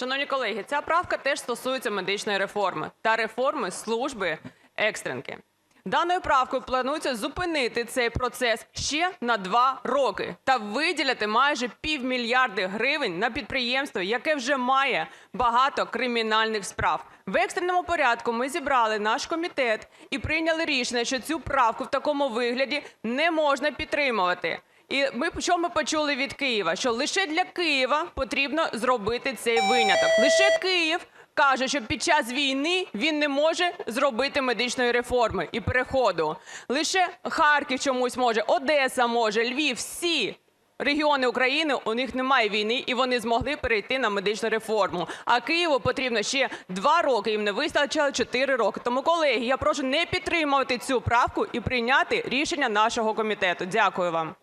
Шановні колеги, ця правка теж стосується медичної реформи та реформи служби екстренки. Даною правкою планується зупинити цей процес ще на два роки та виділяти майже півмільярди гривень на підприємство, яке вже має багато кримінальних справ. В екстреному порядку ми зібрали наш комітет і прийняли рішення, що цю правку в такому вигляді не можна підтримувати. І ми що ми почули від Києва? Що лише для Києва потрібно зробити цей виняток. Лише Київ каже, що під час війни він не може зробити медичної реформи і переходу. Лише Харків чомусь може, Одеса може, Львів, всі. Регіони України у них немає війни, і вони змогли перейти на медичну реформу. А Києву потрібно ще два роки. Їм не вистачило чотири роки. Тому, колеги, я прошу не підтримувати цю правку і прийняти рішення нашого комітету. Дякую вам.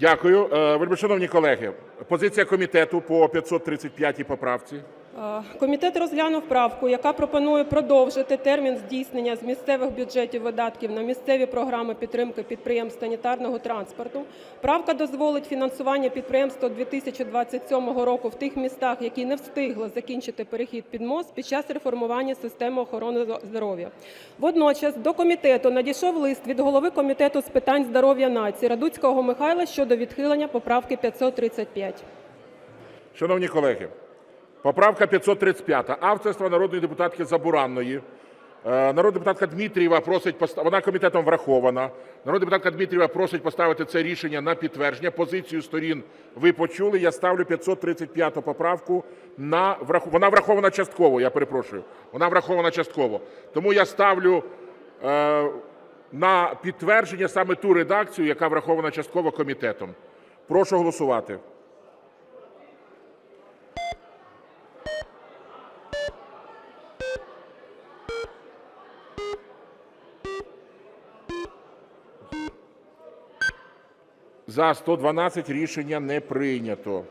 Дякую. Е, Вельмишановні колеги, позиція комітету по 535 поправці. Е, Комітет розглянув правку, яка пропонує продовжити термін здійснення з місцевих бюджетів видатків на місцеві програми підтримки підприємств санітарного транспорту. Правка дозволить фінансування підприємства 2027 року в тих містах, які не встигли закінчити перехід під мост під час реформування системи охорони здоров'я. Водночас до комітету надійшов лист від голови комітету з питань здоров'я нації Радуцького Михайла щодо відхилення поправки 535. Шановні колеги, поправка 535 авторства народної депутатки Забуранної. Е, Народна депутатка Дмитрієва просить вона комітетом врахована. Народна депутатка Дмитрієва просить поставити це рішення на підтвердження. Позицію сторін ви почули. Я ставлю 535 поправку на. Вона врахована частково. Я перепрошую. Вона врахована частково. Тому я ставлю е, на підтвердження саме ту редакцію, яка врахована частково комітетом. Прошу голосувати. За 112 рішення не прийнято.